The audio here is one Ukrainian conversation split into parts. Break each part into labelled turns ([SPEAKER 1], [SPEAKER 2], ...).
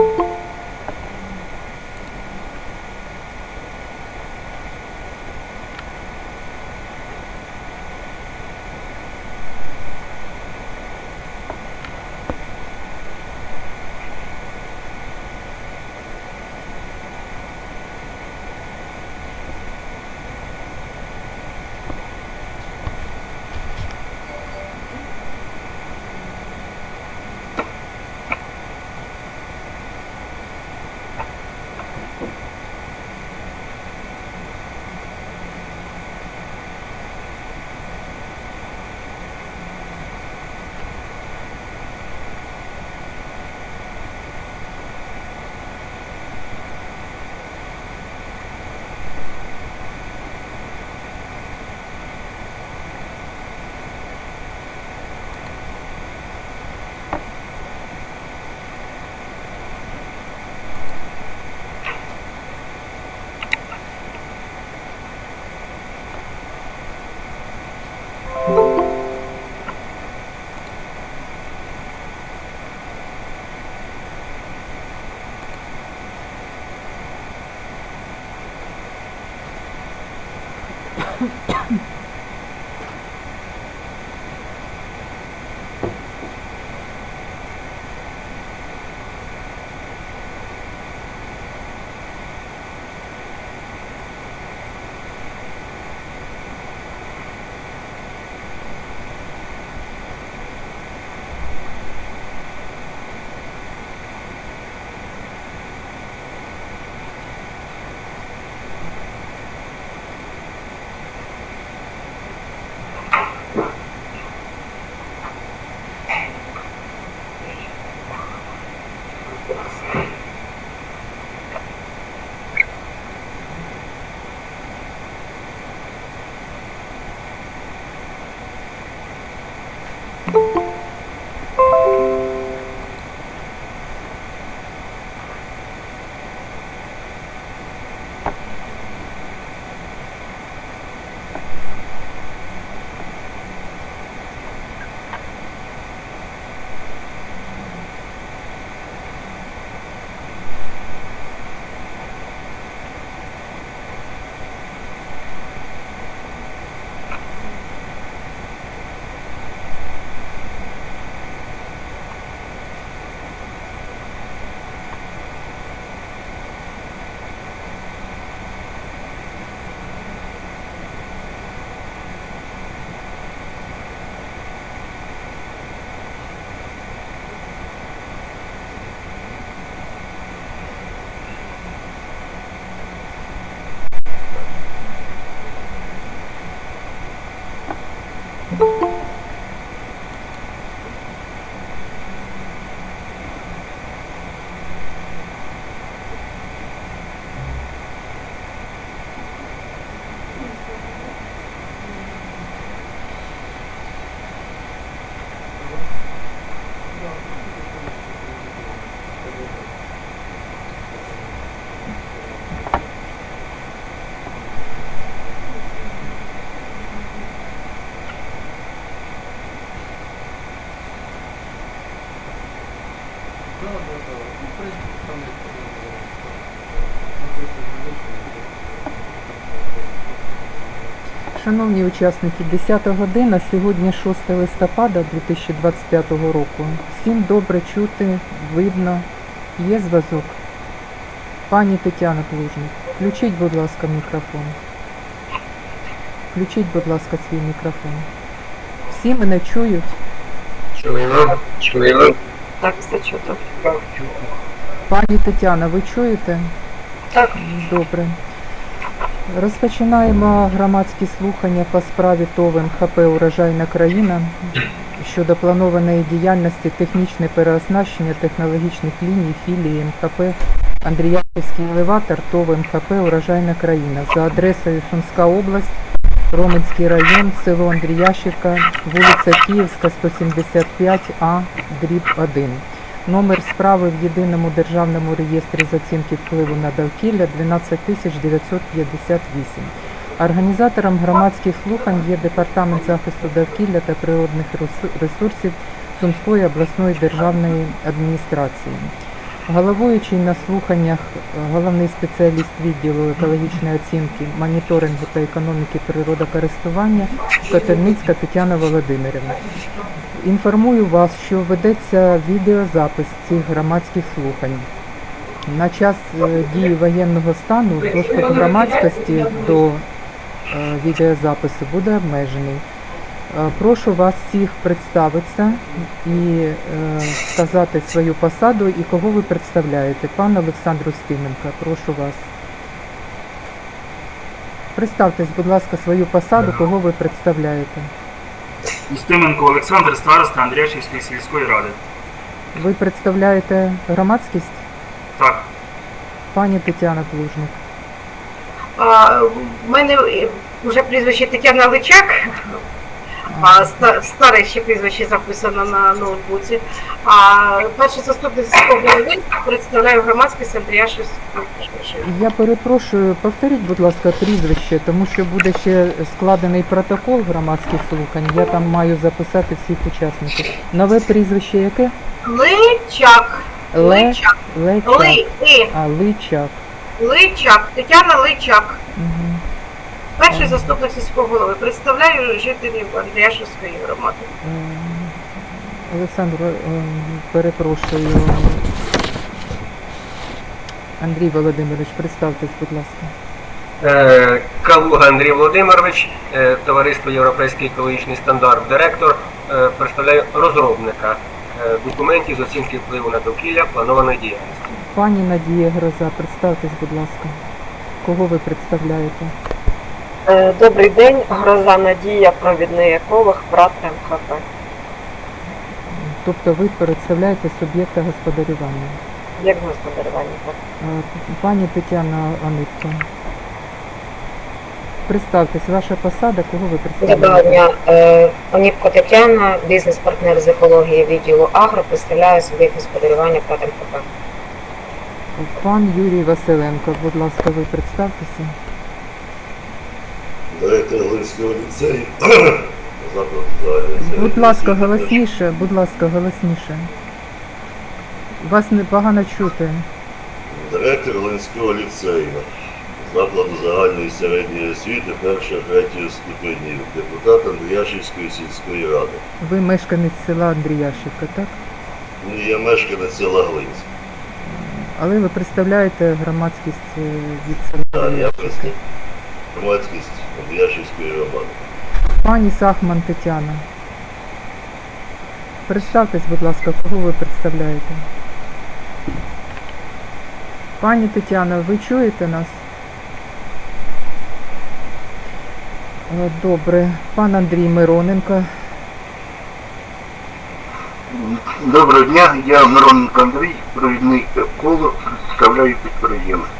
[SPEAKER 1] thank you Шановні учасники, 10 година, сьогодні 6 листопада 2025 року. Всім добре чути, видно, є зв'язок. Пані Тетяна Плужник, включіть, будь ласка, мікрофон. Включіть, будь ласка, свій мікрофон. Всі мене чують.
[SPEAKER 2] Чуємо, чуємо.
[SPEAKER 3] Так, все чудо.
[SPEAKER 1] Пані Тетяна, ви чуєте?
[SPEAKER 3] Так.
[SPEAKER 1] Добре. Розпочинаємо громадські слухання по справі ТОВ МХП Урожайна країна щодо планованої діяльності технічне переоснащення технологічних ліній філії МХП Андріяківський елеватор ТОВ МХП Урожайна країна за адресою Сумська область, Роменський район, село Андріящівка, вулиця Київська, 175А, дріб 1. Номер справи в єдиному державному реєстрі з оцінки впливу на довкілля 12958. Організатором громадських слухань є Департамент захисту довкілля та природних ресурсів Сумської обласної державної адміністрації. Головуючий на слуханнях е, головний спеціаліст відділу екологічної оцінки, моніторингу та економіки природокористування Котельницька Тетяна Володимирівна. Інформую вас, що ведеться відеозапис цих громадських слухань. На час е, дії воєнного стану доступ громадськості до е, відеозапису буде обмежений. Е, Прошу вас всіх представитися і е, сказати свою посаду і кого ви представляєте. Пан Олександр Устименко, прошу вас. Представтесь, будь ласка, свою посаду, кого ви представляєте.
[SPEAKER 4] Устименко Олександр, староста Андріашівської сільської ради.
[SPEAKER 1] Ви представляєте громадськість?
[SPEAKER 4] Так,
[SPEAKER 1] Пані Тетяна Плужник.
[SPEAKER 3] В мене е, вже прізвище Тетяна Личак, старе ще прізвище записано на ноутбуці. А перший заступник сільського голови представляю громадськість Андріашівської.
[SPEAKER 1] Я перепрошую, повторіть, будь ласка, прізвище, тому що буде ще складений протокол громадських слухань. Я там маю записати всіх учасників. Нове прізвище яке?
[SPEAKER 3] Личак.
[SPEAKER 1] Ле...
[SPEAKER 3] Личак.
[SPEAKER 1] Лечак.
[SPEAKER 3] Ли,
[SPEAKER 1] А, Личак.
[SPEAKER 3] Личак. Тетяна Личак.
[SPEAKER 1] Угу.
[SPEAKER 3] Перший заступник сільського голови. Представляю жителів Андріашівської громади.
[SPEAKER 1] Олександр, е, перепрошую. Андрій Володимирович, представтесь, будь ласка.
[SPEAKER 2] Е, Калуга Андрій Володимирович, е, товариство Європейський екологічний стандарт, директор, е, представляю розробника е, документів з оцінки впливу на довкілля планованої діяльності.
[SPEAKER 1] Пані Надія Гроза, представтесь, будь ласка. Кого ви представляєте?
[SPEAKER 3] Е, Добрий день, гроза Надія, провідний еколог, брат МХП.
[SPEAKER 1] Тобто ви представляєте суб'єкта господарювання.
[SPEAKER 3] Як господарювання? так?
[SPEAKER 1] Е, Пані Тетяна Анитко. Представтесь, ваша посада, кого ви
[SPEAKER 5] Доброго
[SPEAKER 1] представляєте?
[SPEAKER 5] дня. Е, Оніпко Тетяна, бізнес-партнер з екології відділу Агро, представляю суб'єкт господарювання ПАТ МКП.
[SPEAKER 1] Пан Юрій Василенко, будь ласка, ви представтеся.
[SPEAKER 6] Директор Глинського ліцею.
[SPEAKER 1] Будь ласка, голосніше, будь ласка, голосніше. Вас непогано чути.
[SPEAKER 6] Директор Глинського ліцею. Закладу загальної середньої освіти першого третього ступенів. Депутат Андріашівської сільської ради.
[SPEAKER 1] Ви мешканець села Андріяшівка, так?
[SPEAKER 6] Ну, Я мешканець села Глинськ.
[SPEAKER 1] Але ви представляєте громадськість е, від села
[SPEAKER 6] Так, я представник громадськість Андріашівської громади.
[SPEAKER 1] Пані Сахман Тетяна. Представтесь, будь ласка, кого ви представляєте? Пані Тетяна, ви чуєте нас? Е, Добре. Пан Андрій Мироненко.
[SPEAKER 7] Доброго дня, я Мироненко Андрій, провідний коло, представляю підприємство.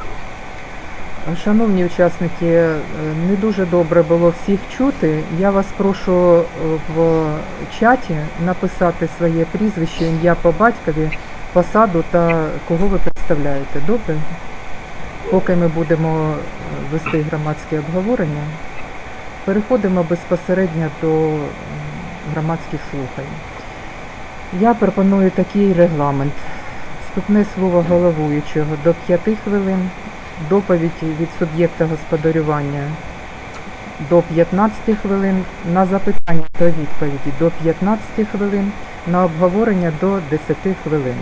[SPEAKER 1] Шановні учасники, е, не дуже добре було всіх чути. Я вас прошу е, в чаті написати своє прізвище, ім'я по батькові, посаду та кого ви представляєте. Добре? Поки ми будемо е, вести громадське обговорення, переходимо безпосередньо до громадських слухань. Я пропоную такий регламент. Вступне слово головуючого до 5 хвилин, доповідь від суб'єкта господарювання до 15 хвилин, на запитання та відповіді до 15 хвилин, на обговорення до 10 хвилин.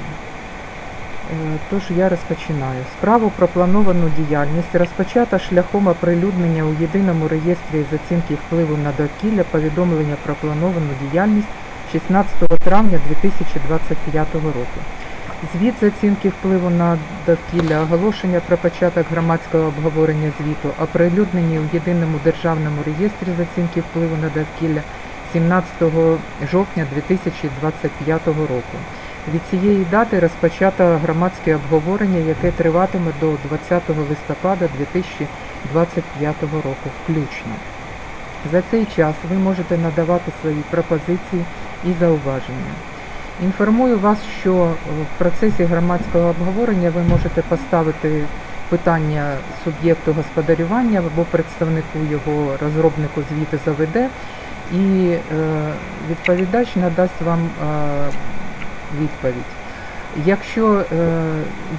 [SPEAKER 1] Е, Тож я розпочинаю. Справу про плановану діяльність розпочата шляхом оприлюднення у єдиному реєстрі з оцінки впливу на довкілля повідомлення про плановану діяльність 16 травня 2025 року. Звіт з оцінки впливу на довкілля, оголошення про початок громадського обговорення звіту, оприлюднені у єдиному державному реєстрі з оцінки впливу на довкілля 17 жовтня 2025 року. Від цієї дати розпочато громадське обговорення, яке триватиме до 20 листопада 2025 року включно. За цей час ви можете надавати свої пропозиції і зауваження. Інформую вас, що е, в процесі громадського обговорення ви можете поставити питання суб'єкту господарювання або представнику його розробнику звіту заведе, і е, відповідач надасть вам е, відповідь. Якщо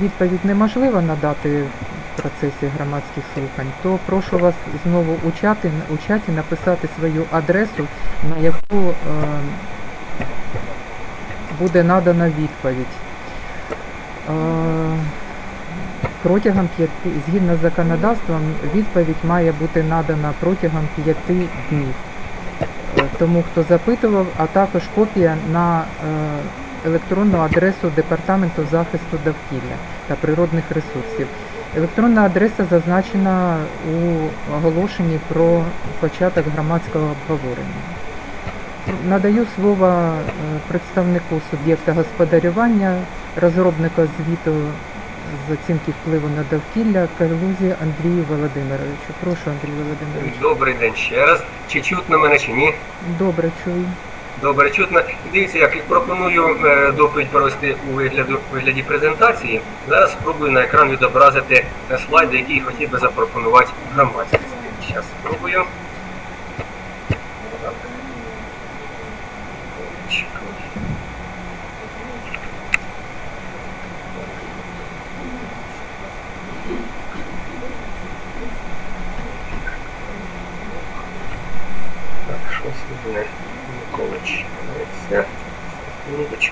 [SPEAKER 1] відповідь неможливо надати в процесі громадських слухань, то прошу вас знову у чаті, написати свою адресу, на яку буде надана відповідь. Е, Протягом п'яти, згідно з законодавством, відповідь має бути надана протягом п'яти днів. Е, Тому хто запитував, а також копія на е, електронну адресу Департаменту захисту довкілля та природних ресурсів. Електронна адреса зазначена у оголошенні про початок громадського обговорення. Надаю слово е, представнику суб'єкта господарювання, розробника звіту з оцінки впливу на довкілля Карлузі Андрію Володимировичу. Прошу, Андрій Володимирович.
[SPEAKER 2] Добрий день ще раз. Чи чутно мене, чи ні?
[SPEAKER 1] Добре чую.
[SPEAKER 2] Добре чутно. Дивіться, як пропоную е, доповідь провести у вигляду, вигляді презентації. Зараз спробую на екран відобразити е, слайди, які хотів би запропонувати громадськість. Зараз спробую. Так. Чекаю. Так, щось у мене ніколи чекається.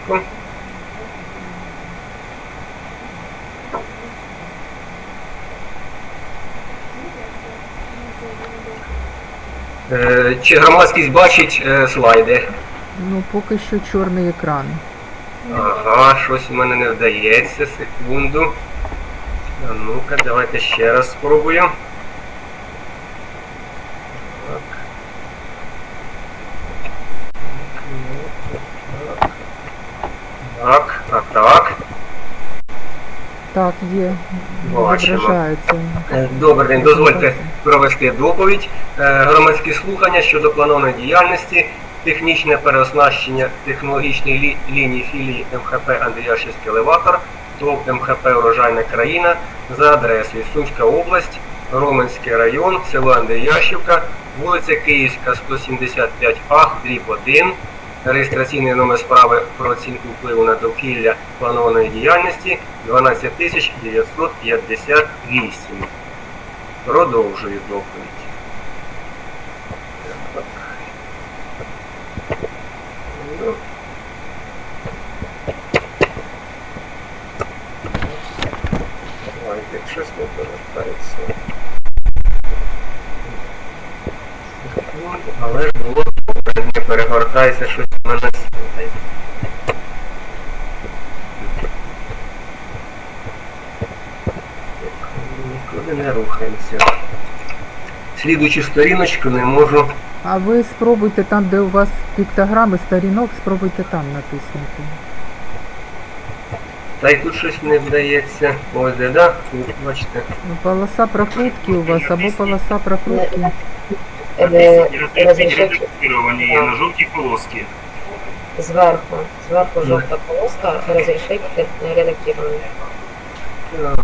[SPEAKER 2] Секундочку. Е, Чи громадськість бачить е, слайди?
[SPEAKER 1] Ну, поки що чорний екран.
[SPEAKER 2] Ага, щось у мене не вдається. Секунду. А ну-ка, давайте ще раз спробую. Так. Так, так, так.
[SPEAKER 1] Так, є.
[SPEAKER 2] Бачимо. Добрий день, дозвольте провести доповідь. Е, Громадські слухання щодо планованої діяльності, технічне переоснащення технологічної лі- лінії філії МХП Андріашівський елеватор, ТОВ МХП Урожайна країна за адресою Сумська область, Роменський район, село Андріяшівка, вулиця Київська, 175А, дріб 1, реєстраційний номер справи про оцінку впливу на довкілля планованої діяльності 12958. Продовжую доповідь. Щось не повертається. Але ж було перегортається щось у мене слухай. Нікуди не рухаємося. Слідуючу сторіночку не можу.
[SPEAKER 1] А ви спробуйте там, де у вас піктограми сторінок, спробуйте там натиснути.
[SPEAKER 2] Та й тут щось не вдається. Ось де, да? Бачите.
[SPEAKER 1] Ну, Полоса прокрутки у вас або полоса прокрутки.
[SPEAKER 5] Е,
[SPEAKER 4] редактирование є на жовтій полоски.
[SPEAKER 5] зверху, зверху жовта полоска, розрішити редактирование.
[SPEAKER 2] Так.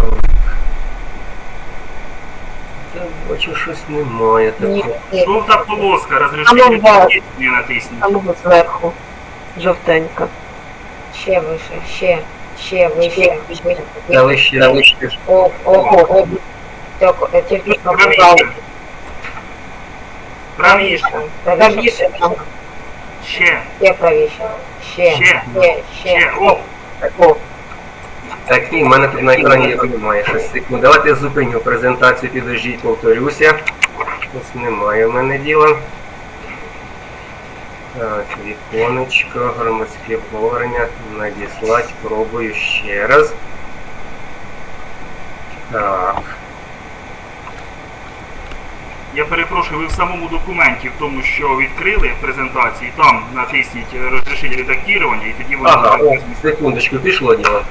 [SPEAKER 2] Та бачу, щось немає такого.
[SPEAKER 5] ні,
[SPEAKER 4] Жовта полоска,
[SPEAKER 5] да.
[SPEAKER 4] редактирование натисніть.
[SPEAKER 5] там зверху. Жовтенька. Ще вище, ще, ще вище.
[SPEAKER 2] Та ви ще вище.
[SPEAKER 5] О, ого, о, так, е, тільки що.
[SPEAKER 4] Правіше. Правіше.
[SPEAKER 5] Правіше,
[SPEAKER 4] Ще.
[SPEAKER 5] ще правіше. Ще,
[SPEAKER 4] Ще.
[SPEAKER 5] ще, ще.
[SPEAKER 4] О,
[SPEAKER 5] О,
[SPEAKER 2] Так, ні, в мене тут на екрані його немає. Щось секунду. Давайте я зупиню презентацію, підождіть, повторюся. Ось немає в мене діла. Так, віконечко, громадське обговорення, надіслать, пробую ще раз. Так.
[SPEAKER 4] Я перепрошую, ви в самому документі, в тому, що відкрили презентації, там натисніть е, розрішити редактирование і тоді воно
[SPEAKER 2] Ага, о, секундочку, пішло діло.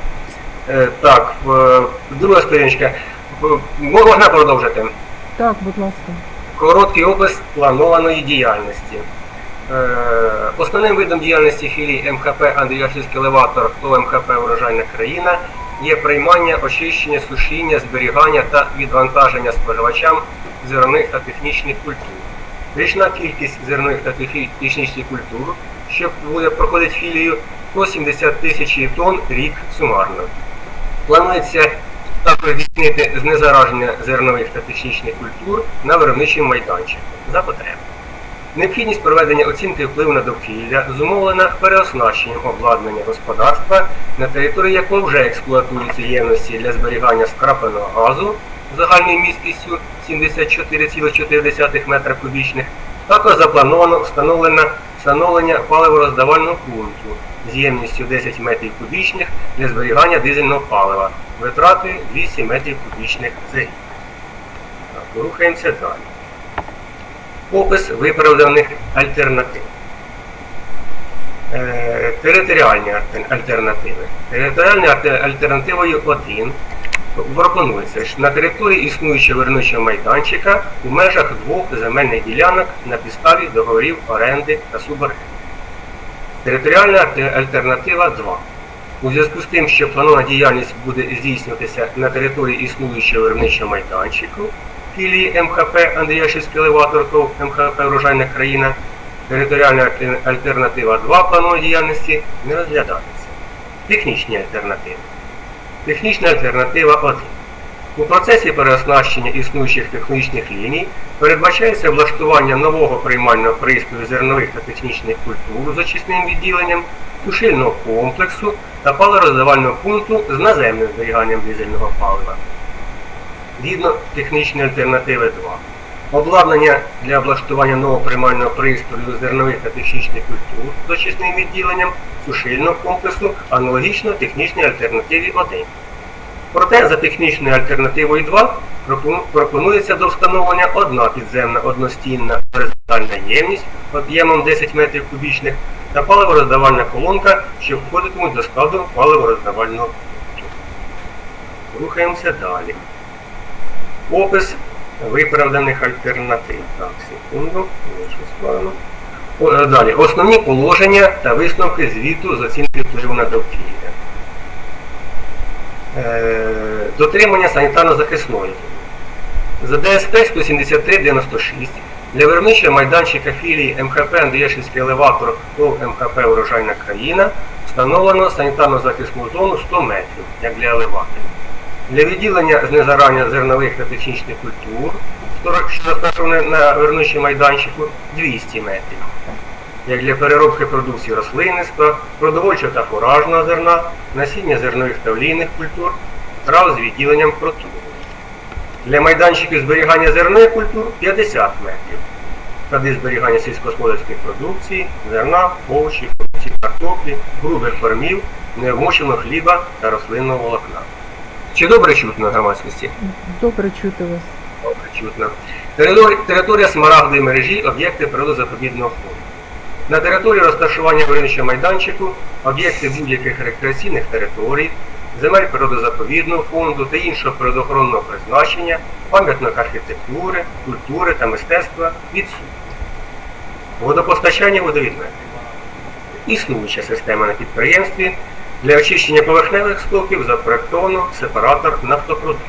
[SPEAKER 2] Е, так, в- друга сторіночка. Можна продовжити?
[SPEAKER 1] Так, будь ласка.
[SPEAKER 2] Короткий опис планованої діяльності. Е, Основним видом діяльності філії МХП Андріашівський елеватор ТО МХП Урожайна країна є приймання, очищення, сушіння, зберігання та відвантаження споживачам зернових та технічних культур. Річна кількість зернових та технічних культур, що буде проходить філію, 170 тисяч тонн рік сумарно. Планується також здійснити знезараження зернових та технічних культур на виробничому майданчику за потреби. Необхідність проведення оцінки впливу на довкілля зумовлена переоснащенням обладнання господарства, на території якого вже експлуатуються ємності для зберігання скрапленого газу загальною місткістю 74,4 метра кубічних. Також заплановано встановлення, встановлення паливороздавального пункту з ємністю 10 метрів кубічних для зберігання дизельного палива, витратою 200 метрів кубічних за рік. Рухаємося далі. Опис виправданих альтернатив. Е, Територіальні альтернативи. Територіальною альтернативою 1 пропонується що на території існуючого виробничого майданчика у межах двох земельних ділянок на підставі договорів оренди та суборенди. Територіальна альтернатива 2. У зв'язку з тим, що планована діяльність буде здійснюватися на території існуючого виробничого майданчику філії МХП Андріяшівський елеватор МХП Врожайна країна, територіальна альтернатива 2 планової діяльності не розглядається. Технічні альтернативи. Технічна альтернатива 1. У процесі переоснащення існуючих технічних ліній передбачається облаштування нового приймального пристрою зернових та технічних культур з очисним відділенням, сушильного комплексу та палороздавального пункту з наземним зберіганням дизельного палива. Згідно технічної альтернативи 2. Обладнання для облаштування нового приймального пристрою зернових та технічних культур з очисним відділенням сушильного комплексу аналогічно технічній альтернативі 1. Проте за технічною альтернативою 2 пропонується до встановлення одна підземна одностінна горизонтальна ємність об'ємом 10 метрів кубічних та паливороздавальна колонка, що входитимуть до складу паливороздавального пункту. Рухаємося далі. Опис виправданих альтернатив. Так, секунду. О, е, Далі. Основні положення та висновки звіту з оцінки впливу на довкілля. Е, Дотримання санітарно-захисної. За ДСП 17396 для виробничого майданчика філії МХП Андріяшівський елеватор ТОВ МХП Урожайна країна встановлено санітарно-захисну зону 100 метрів, як для елеваторів. Для відділення знезарання зернових та технічних культур, що розташовані на виробничому майданчику, 200 метрів. Як для переробки продукції рослинництва, продовольчого та фуражного зерна, насіння зернових та олійних культур, трав з відділенням протуру. Для майданчиків зберігання зернових культур 50 метрів. Сади зберігання сільськогосподарської продукції, зерна, овочів, картоплі, грубих кормів, невмоченого хліба та рослинного волокна. Чи добре чутно громадськості?
[SPEAKER 1] Добре чути вас.
[SPEAKER 2] Добре чутно. Територія, територія смарагдової мережі об'єкти природозаповідного фонду. На території розташування виробничого майданчику об'єкти будь-яких рекреаційних територій, земель природозаповідного фонду та іншого природоохоронного призначення, пам'яток архітектури, культури та мистецтва відсутні. Водопостачання водовідведення. Існуюча система на підприємстві для очищення поверхневих стоків запроектовано сепаратор нафтопродуктів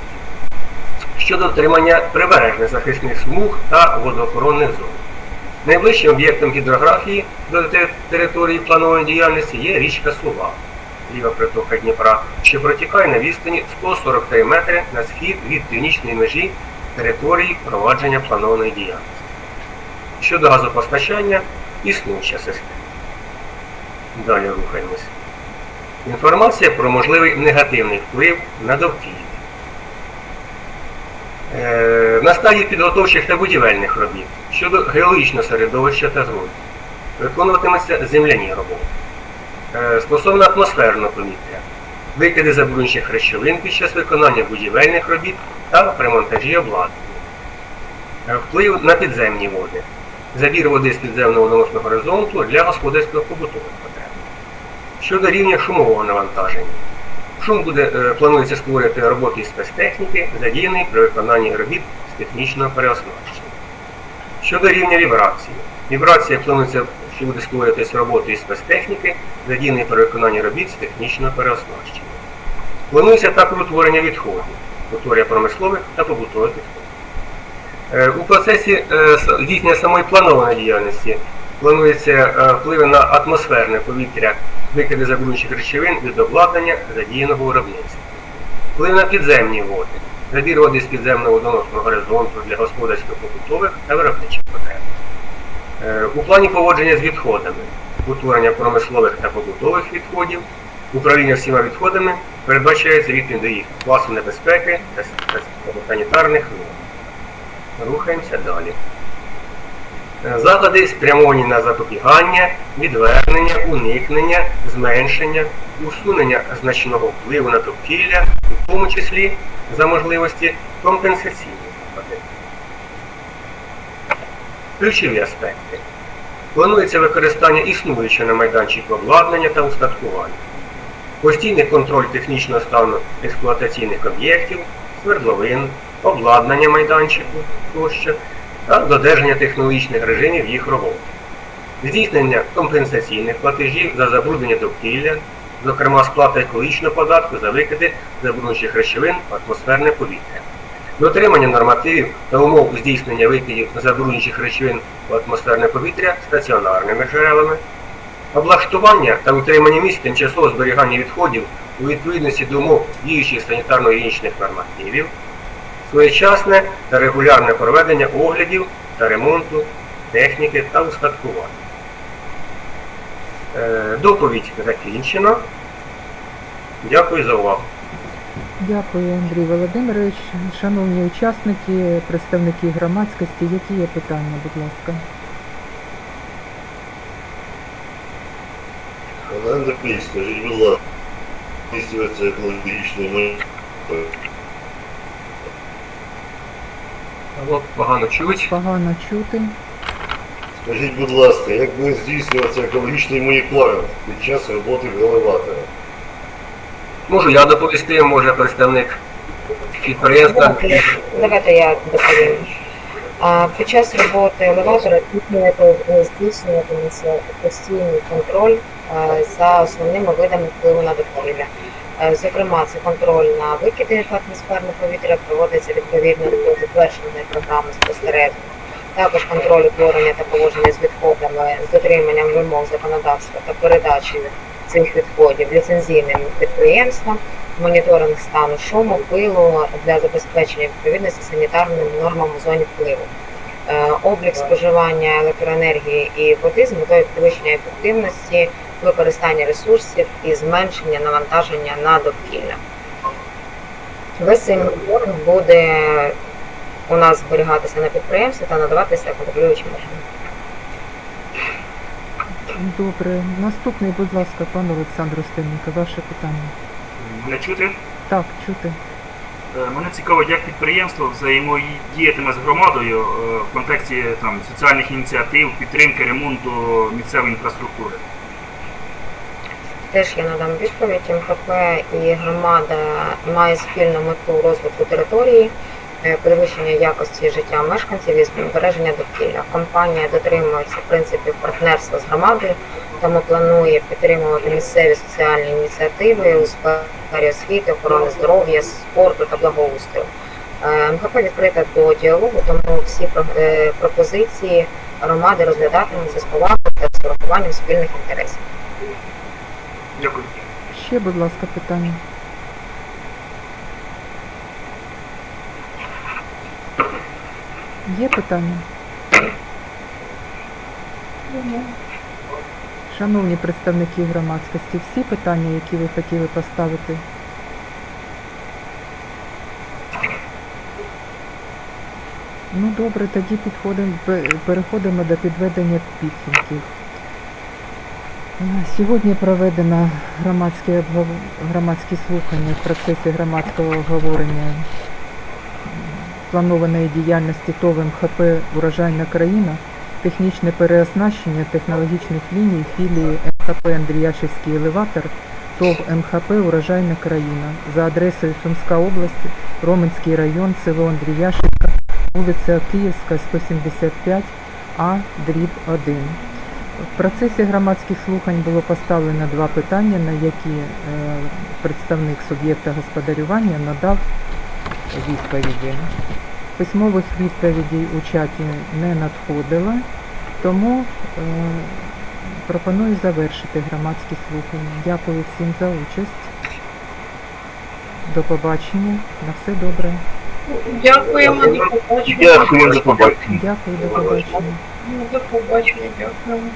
[SPEAKER 2] щодо отримання прибережних захисних смуг та водоохоронних зон. Найближчим об'єктом гідрографії до території планової діяльності є річка Сува, ліва притока Дніпра, що протікає на відстані 143 метри на схід від північної межі території провадження планованої діяльності. Щодо газопостачання, існуюча система. Далі рухаємось. Інформація про можливий негативний вплив на довкілля. Е, На стадії підготовчих та будівельних робіт щодо геологічного середовища та ґрунту виконуватимуться земляні роботи. Е, Стосовно атмосферного повітря, викиди забруднюючих речовин під час виконання будівельних робіт та при монтажі обладнання. Е, Вплив на підземні води. Забір води з підземного водоносного горизонту для господарського побутових потреб. Щодо рівня шумового навантаження. Шум буде, е, планується створити роботи спецтехніки, задіяної при виконанні робіт з технічного переоснащення. Щодо рівня вібрації. Вібрація планується, що буде створюватись роботи спецтехніки, задіяної при виконанні робіт з технічного переоснащення. Планується також утворення відходів, утворення промислових та побутових відходів. Е, У процесі е, здійснення самої планованої діяльності Планується е, впливи на атмосферне повітря, викиди забруднюючих речовин від обладнання задіяного виробництва. Вплив на підземні води, забір води з підземного водоносного горизонту для господарсько-побутових та виробничих потреб. Е, У плані поводження з відходами, утворення промислових та побутових відходів, управління всіма відходами передбачається відповідь до їх класу небезпеки та санітарних норм. Рухаємося далі. Заходи спрямовані на запобігання, відвернення, уникнення, зменшення, усунення значного впливу на довкілля, у тому числі за можливості компенсаційні заходи. Ключові аспекти. Планується використання існуючого на майданчику обладнання та устаткування. Постійний контроль технічного стану експлуатаційних об'єктів, свердловин, обладнання майданчику тощо та додержання технологічних режимів їх роботи. Здійснення компенсаційних платежів за забруднення довкілля, зокрема сплата екологічного податку за викиди забруднюючих речовин в атмосферне повітря. Дотримання нормативів та умов здійснення викидів забруднюючих речовин в атмосферне повітря стаціонарними джерелами, облаштування та утримання місць тимчасового зберігання відходів у відповідності до умов діючих санітарно-гігієнічних нормативів, своєчасне та регулярне проведення оглядів та ремонту техніки та устаткування. Е, Доповідь закінчено. Дякую за увагу.
[SPEAKER 1] Дякую, Андрій Володимирович. Шановні учасники, представники громадськості, які є питання, будь ласка?
[SPEAKER 6] Пане Андрій, скажіть, будь ласка, здійснюється екологічний моніторинг?
[SPEAKER 2] Алло, погано чуть.
[SPEAKER 1] Погано чути.
[SPEAKER 6] Скажіть, будь ласка, як буде здійснюватися екологічний моніторинг під час роботи елеватора?
[SPEAKER 2] Можу я доповісти, може представник підприємства.
[SPEAKER 5] Давайте, я доповім. А, Під час роботи елеватора здійснювати- здійснюватиметься постійний контроль за основними видами впливу на довкілля. Е, Зокрема, це контроль на викиди в атмосферне повітря проводиться відповідно до затвердженої програми спостереження. Також контроль утворення та поводження з відходами з дотриманням вимог законодавства та передачею цих відходів ліцензійним підприємствам, моніторинг стану шуму, пилу для забезпечення відповідності санітарним нормам у зоні впливу. Е, Облік споживання електроенергії і води з метою підвищення ефективності, використання ресурсів і зменшення навантаження на довкілля. Весь цей моніторинг буде у нас зберігатися на підприємстві та надаватися контролюючим органам.
[SPEAKER 1] Добре. Наступний, будь ласка, пан Олександр Остененко, ваше питання.
[SPEAKER 4] Мене чути?
[SPEAKER 1] Так, чути.
[SPEAKER 4] Е, Мене цікавить, як підприємство взаємодіятиме з громадою е, в контексті там, соціальних ініціатив, підтримки ремонту місцевої інфраструктури.
[SPEAKER 5] Теж я надам відповідь. МХП і громада має спільну мету розвитку території, е, підвищення якості життя мешканців і збереження довкілля. Компанія дотримується принципів партнерства з громадою, тому планує підтримувати місцеві соціальні ініціативи у сфері освіти, охорони здоров'я, спорту та благоустрою. Е, МХП відкрита до діалогу, тому всі е, пропозиції громади розглядатимуться з повагою та з урахуванням спільних інтересів.
[SPEAKER 4] Дякую.
[SPEAKER 1] Ще, будь ласка, питання. Є питання? Шановні представники громадськості, всі питання, які ви хотіли поставити? Ну добре, тоді підходимо, переходимо до підведення підсумків. Сьогодні проведено громадське обгов- громадські слухання в процесі громадського обговорення планованої діяльності ТОВ МХП Урожайна країна, технічне переоснащення технологічних ліній філії МХП Андріяшівський елеватор ТОВ МХП Урожайна країна за адресою Сумська область, Роменський район, село Андріяшівка, вулиця Київська, 175 А, дріб 1. В процесі громадських слухань було поставлено два питання, на які е, представник суб'єкта господарювання надав відповіді. Письмових відповідей у чаті не надходило. Тому е, пропоную завершити громадські слухання. Дякую всім за участь. До побачення. На все добре.
[SPEAKER 3] Дякуємо, до побачення.
[SPEAKER 7] Дякую, до побачення.
[SPEAKER 1] Дякую, до побачення.
[SPEAKER 3] До побачення, дякуємо.